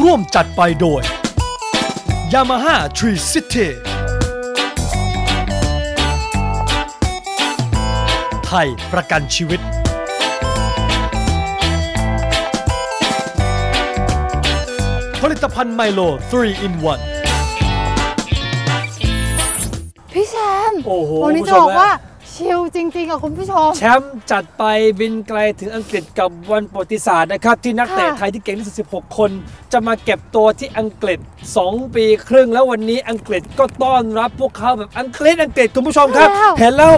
ร่วมจัดไปโดย Yamaha Tree City ไทยประกันชีวิต ผลิตภัณฑ์ไมโล 3 in 1พี่แชมป์โอ้โหวันนี้คุณจะผู้ชมบอกว่าฮะ ชิลจริงๆกับคุณผู้ชม แชมป์จัดไปบินไกลถึงอังกฤษกับวันประวัติศาสตร์นะครับ ที่นักเตะค่ะไทยที่เก่งที่สุด 16 คน จะมาเก็บตัวที่อังกฤษ 2 ปีครึ่งแล้ววันนี้อังกฤษก็ต้อนรับพวกเขาแบบอังกฤษอังกฤษคุณผู้ชมครับแล้วเห็นแล้ว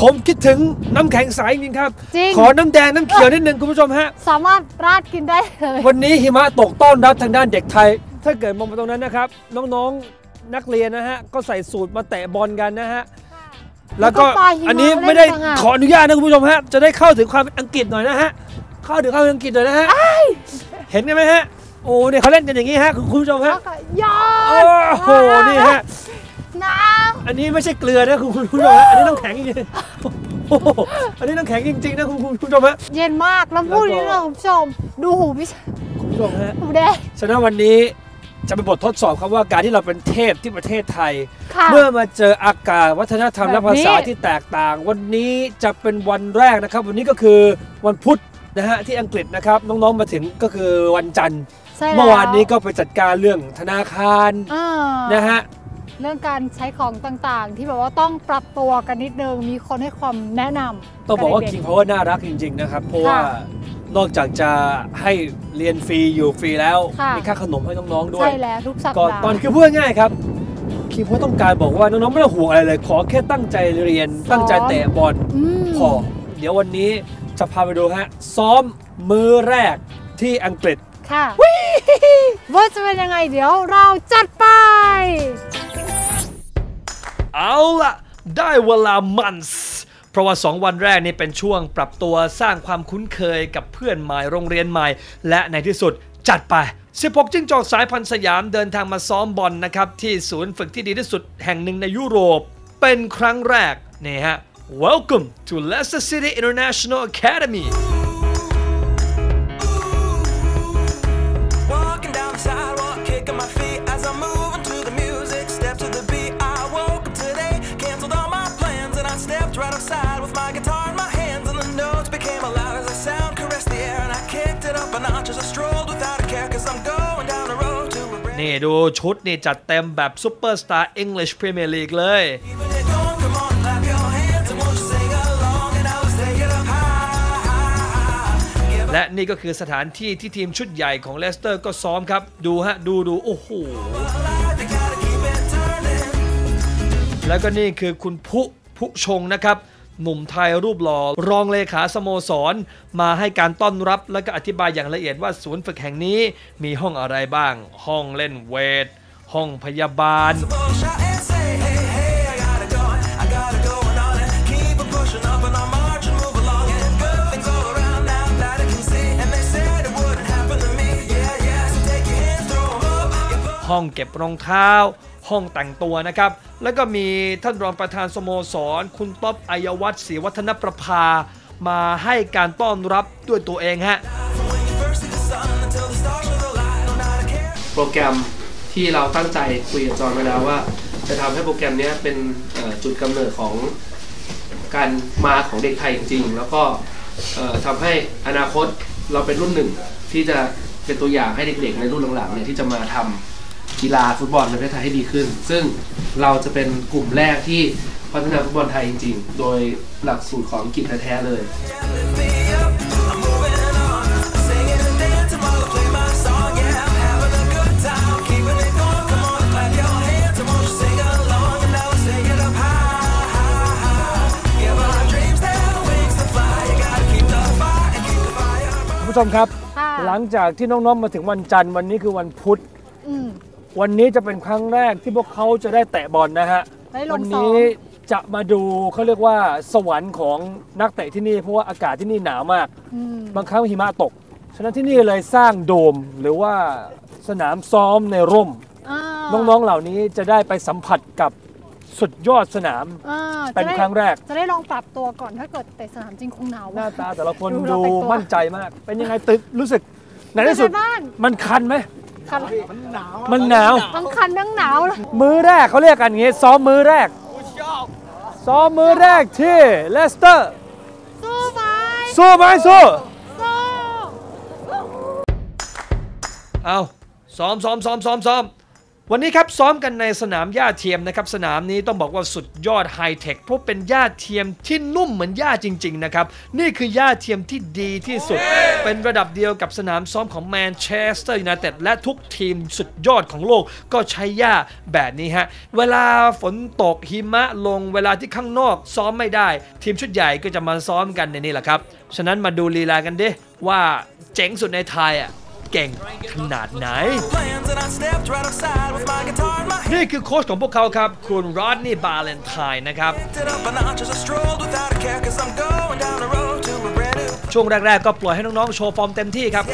ผมคิดถึงน้ำแข็งใสจริงๆครับจริงขอน้ำแดงน้ำเขียวนิดนึงคุณผู้ชมฮะ สามารถราดกินได้เลย วันนี้หิมะตกต้อนรับทางด้านเด็กไทย ถ้าเกิดมองมาตรงนั้นนะครับ น้องๆนักเรียนนะฮะก็ใส่สูตรมาเตะบอลกันนะฮะ แล้วก็ปลาหิมะอันนี้ไม่ได้เล่นต่างหากขออนุญาตนะคุณผู้ชมฮะ จะได้เข้าถึงความเป็นอังกฤษหน่อยนะฮะ เข้าถึงความเป็นอังกฤษหน่อยนะฮะ เห็นกันไหมฮะ โอ้เนี่ยเขาเล่นกันอย่างนี้ฮะคุณผู้ชมฮะแล้วก็ยอโอ้ดโหนี่ฮะน้อันนี้ไม่ใช่เกลือนะคุณผู้ชมฮะ อันนี้ต้องแข็งจริงๆโอ้โหอันนี้ต้องแข็งจริงๆนะคุณผู้ชมฮะำเย็นมากแล้วพูดนี้เลยคุณผู้ชม ดูหูพี่แชมป์คุณผู้ชมฮะหูแดงฉะนั้นวันนี้ จะเป็นบททดสอบครับว่าการที่เราเป็นเทพที่ประเทศไทยค่ะเมื่อมาเจออากาศวัฒนธรรมแบบและภาษานี้ที่แตกต่าง วันนี้จะเป็นวันแรกนะครับ วันนี้ก็คือวันพุธนะฮะที่อังกฤษนะครับน้องๆมาถึงก็คือวันจันทร์ใช่แล้วเมื่อวานนี้ก็ไปจัดการเรื่องธนาคารอ่านะฮะเรื่องการใช้ของต่างๆ ที่แบบว่าต้องปรับตัวกันนิดนึงมีคนให้ความแนะนำต้องบอกว่าเด็ King Power น่ารักจริง ๆ นะครับ เพราะว่าค่ะ นอกจากจะให้เรียนฟรีอยู่ฟรีแล้วค่ะ มีค่าขนมให้น้องๆด้วใช่ยแล้วทุกสัปก็ดาห์ ตอนคือพูดง่ายๆครับคิงพต้องการบอกว่าน้องๆไม่ต้องห่วงอะไรเลย ขอแค่ตั้งใจเรียนตั้งใจเตะบอลอืมพอเดี๋ยววันนี้จะพาไปดูฮะ ซ้อมมือแรกที่อังกฤษ ค่ะว่าจะเป็นยังไงเดี๋ยวเราจัดไป เอาล่ะได้เวลามันส์ เพราะว่า 2 วันแรกนี่เป็นช่วงปรับตัวสร้างความคุ้นเคยกับเพื่อนใหม่โรงเรียนใหม่ และในที่สุดจัดไป 16 จิ้งจอกสายพันธุ์สยามเดินทางมาซ้อมบอลนะครับ ที่ศูนย์ฝึกที่ดีที่สุดแห่งหนึ่งในยุโรป เป็นครั้งแรกนี่ฮะ Welcome to Leicester City International Academy my guitar in my hands. And the notes became loud as I sound caressed the air, and I kicked it up a notch as I strolled without a care, cause I'm going down the road to a brand นี่ดูชุดนี่จัดเต็มแบบซูเปอร์สตาร์ English Premier League เลย Keeping it going, come on, clap your hands, and won't you sing along? And now let's take it up high, high, high. Give และนี่ก็คือสถานที่ที่ทีมชุดใหญ่ของเลสเตอร์ก็ซ้อมครับ ดูฮะ ดูดูโอ้โห a light, they gotta keep it turning. แล้วก็นี่คือคุณพุพุชงนะครับ หนุ่มไทยรูปหล่อรองเลขาสโมสร มาให้การต้อนรับและก็อธิบายอย่างละเอียดว่าศูนย์ฝึกแห่งนี้มีห้องอะไรบ้าง ห้องเล่นเวท ห้องพยาบาล ห้องเก็บรองเท้า ห้องแต่งตัวนะครับ แล้วก็มีท่านรองประธานสโมสร คุณต๊อบอัยวัฒน์ศรีวัฒนประภา มาให้การต้อนรับด้วยตัวเองฮะโปรแกรมที่เราตั้งใจคุยกับจอห์นไว้แล้วว่า จะทำให้โปรแกรมนี้เป็นจุดกำเนิดของการมาของเด็กไทยจริง ๆ แล้วก็ทำให้อนาคตเราเป็นรุ่นหนึ่งที่จะเป็นตัวอย่างให้เด็กๆในรุ่นหลังๆเนี่ยที่จะมาทำ กีฬาฟุตบอลในประเทศไทยให้ดีขึ้น ซึ่งเราจะเป็นกลุ่มแรกที่พัฒนาฟุตบอลไทยจริง ๆ โดยหลักสูตรของอังกฤษแท้ๆเลย Lift me up, I'm moving on. Singing and dancing while I play my song, yeah. I'm having a good time, keeping it going. Come on, clap your hands and won't you sing along? And now let's take it up high, high, high. Give our dreams their wings to fly. You gotta keep the fire and keep the fire burning. ผู้ชมครับ ค่ะ หลังจากที่น้องๆมาถึงวันจันทร์วันนี้คือวันพุธ อืม วันนี้จะเป็นครั้งแรกที่พวกเขาจะได้แตะบอลนะฮะ ได้ลวังซ้อนี้มจะมาดูเขาเรียกว่าสวรรค์ของนักเตะที่นี่เพราะว่าอากาศที่นี่หนาวมาก อืมบางครั้งหิมะตก ฉะนั้นที่นี่เลยสร้างโดมหรือว่าสนามซ้อมในร่มอ่าน้องๆเหล่านี้จะได้ไปสัมผัสกับสุดยอดสนามอ่าเป็นจะได้ครั้งแรก จะได้ลองปรับตัวก่อนถ้าเกิดเตะสนามจริงคงหนาวหน้าตาแต่ละคนดูเราดูแต่งตัว มั่นใจมาก เป็นยังไงตึกรู้สึกในที่สุด เป็นไงบ้าง มันคันไหม คันมันหนาวทั้งคันทั้งหนาวเลยมือแรกเขาเรียกกันอย่างงี้ซ้อมมือแรกซ้อมมือแรกที่เลสเตอร์สู้ไหมสู้ไหมสู้สู้เอาซ้อมซ้อมซ้อมซ้อมซ้อม วันนี้ครับซ้อมกันในสนามหญ้าเทียมนะครับสนามนี้ต้องบอกว่าสุดยอดไฮเทคเพราะเป็นหญ้าเทียมที่นุ่มเหมือนหญ้าจริงๆนะครับนี่คือหญ้าเทียมที่ดีที่สุด เป็นระดับเดียวกับสนามซ้อมของแมนเชสเตอร์ยูไนเต็ดและทุกทีมสุดยอดของโลกก็ใช้หญ้าแบบนี้ฮะเวลาฝนตกหิมะลงเวลาที่ข้างนอกซ้อมไม่ได้ ทีมชุดใหญ่ก็จะมาซ้อมกันในนี่แหละครับฉะนั้นมาดูลีลากันดิว่าเจ๋งสุดในไทยอะ เก่งขนาดไหน Plans and I stepped right outside with my guitar in my hand. นี่คือโค้ชของพวกเขาครับ คุณรอดนี่บาเลนไทน์นะครับ Picked it up a notch as I strolled without a care, cause I'm going down the road to a brand new ช่วงแรก ๆ ก็ปล่อยให้น้อง ๆ โชว์ฟอร์มเต็มที่ครับ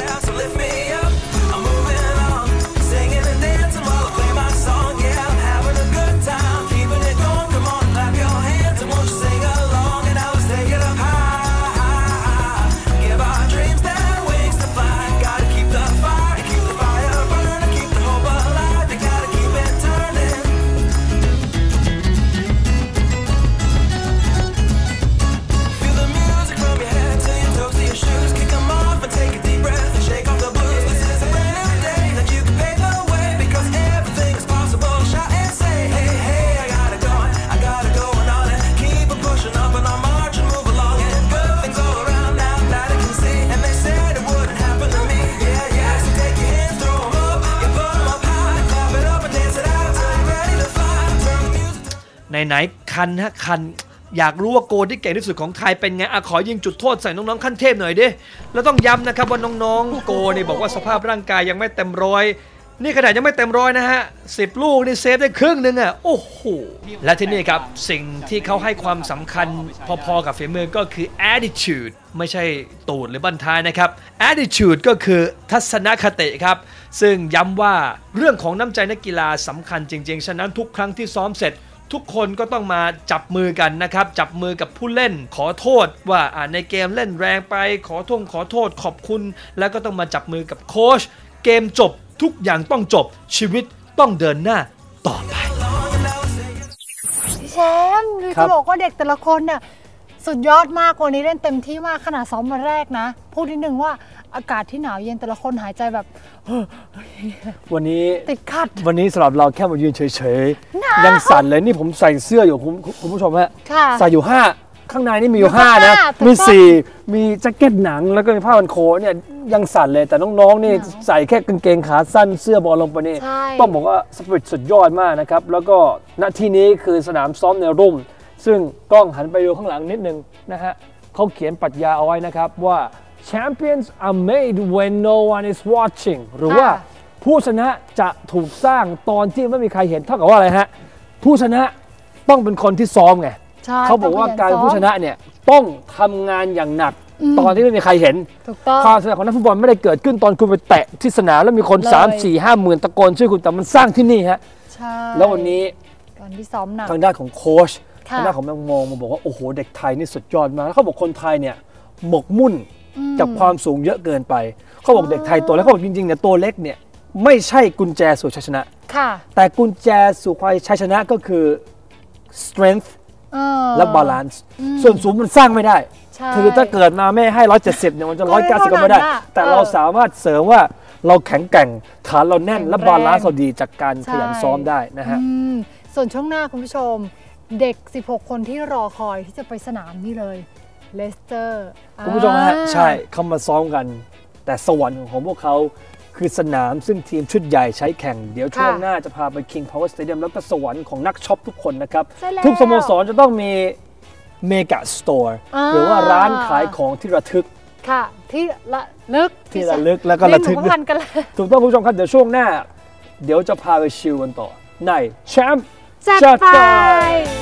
ไหนๆคันฮะคันอยากรู้ว่าโกที่เก่งที่สุดของไทยเป็นไงอะขอยิงจุดโทษใส่น้องๆขั้นเทพหน่อยดิแล้วต้องย้ำนะครับว่าน้องๆ โกนี่บอกว่าสภาพร่างกายยังไม่เต็มร้อย นี่ขนาดยังไม่เต็มร้อยนะฮะสิบลูกนี่เซฟได้ครึ่งหนึ่งอะโอ้โหและที่นี่ครับสิ่งที่เขาให้ความสำคัญพอๆกับฝีมือก็คือ attitude ไม่ใช่ตูดหรือบันท้ายนะครับ attitude ก็คือทัศนคติครับ ซึ่งย้ำว่าเรื่องของน้ำใจนักกีฬาสำคัญจริง ๆ ฉะนั้นทุกครั้งที่ซ้อมเสร็จ ทุกคนก็ต้องมาจับมือกันนะครับ จับมือกับผู้เล่นขอโทษว่าอ่าในเกมเล่นแรงไปขอโทษขอโทษขอบคุณ แล้วก็ต้องมาจับมือกับโค้ชเกมจบทุกอย่างต้องจบชีวิตต้องเดินหน้าต่อไปพี่แชมป์คือครัจะบบอกว่าเด็กแต่ละคนเนี่ยสุดยอดมากวันนี้เล่นเต็มที่มากขนาดซ้อมวันแรกนะ พูดนิดนึงว่า อากาศที่หนาวเย็นแต่ละคนหายใจแบบ วันนี้ติดขัด วันนี้สำหรับเราแค่มายืนเฉยหนาวๆยังสั่นเลยนี่ผมใส่เสื้ออยู่คุณคุณผู้ชมฮะค่ะใส่อยู่5ข้างในนี่มีอยู่มี5นะห้าถูกมีต้อง4มีแจ็คเก็ตหนังแล้วก็มีผ้าพันโคเนี่ยยังสั่นเลยแต่น้องๆนี่หนาวใส่แค่กางเกงขาสั้นเสื้อบอลลงไปนี่ใช่ต้องบอกว่าสปิริตสุดยอดมากนะครับ แล้วก็ณที่นี้คือสนามซ้อมในร่ม ซึ่งกล้องหันไปดูข้างหลังนิดนึงนะฮะเขาเขียนปรัชญาเอาไว้นะครับว่า champions are made when no one is watching หรือว่าค่ะผู้ชนะจะถูกสร้างตอนที่ไม่มีใครเห็นเท่ากับว่าอะไรฮะ ผู้ชนะต้องเป็นคนที่ซ้อมไงใช่เขาบอกว่าการเป็นผู้ชนะเนี่ยต้องทำงานอย่างหนักอืมตอนที่ไม่มีใครเห็นถูกต้องความสำเร็จของนักฟุตบอลไม่ได้เกิดขึ้นตอนคุณไปแตะที่สนามแล้วมีคนเลย3 4 5หมื่นตะโกนชื่อคุณแต่มันสร้างที่นี่ฮะใช่แล้ววันนี้ตอนที่ซ้อมหนักทางด้านของโค้ชค่ะทางด้านของแมงมองมาบอกว่าโอ้โหเด็กไทยนี่สุดยอดมากแล้วเขาบอกคนไทยเนี่ยหมกมุ่น อืมกับความสูงเยอะเกินไป เขาบอกเด็กไทยตัวเล็กเขาบอกจริงๆเนี่ยตัวเล็กเนี่ยไม่ใช่กุญแจสู่ชัยชนะค่ะแต่กุญแจสู่ความชัยชนะก็คือ strength เออและ balance ส่วนสูงมันสร้างไม่ได้ใช่คือถ้าเกิดมาไม่ให้170เนี่ยมันจะก็ไม่190ก็ไม่ได้เท่านั้นน่ะแต่เออเราสามารถเสริมว่าเราแข็งแกร่งฐานเราแน่นและแข็งแรงบาลานซ์เราดีจากการขยันใช่ซ้อมได้นะฮะอืมส่วนช่วงหน้าคุณผู้ชม เด็ก 16 คนที่รอคอยที่จะไปสนามนี่เลย เลสเตอร์คุณผู้ชมฮะใช่เขามาซ้อมกัน แต่สวรรค์ของพวกเขาคือสนามซึ่งทีมชุดใหญ่ใช้แข่ง เดี๋ยวช่วงหน้าจะพาไป King Power Stadium แล้วก็สวรรค์ของนักช็อปทุกคนนะครับใช่แล้วทุกสโมสรจะต้องมีเมกะสโตร์อ่าหรือว่าร้านขายของที่ระทึกค่ะ ที่ละลึกที่ระลึกแล้วก็ระทึกเยนหมูพันกันเลยถูกต้องคุณผู้ชมครับเดี๋ยวช่วงหน้า เดี๋ยวจะพาไปชิลกันต่อในแชมป์จัดจัดไปไป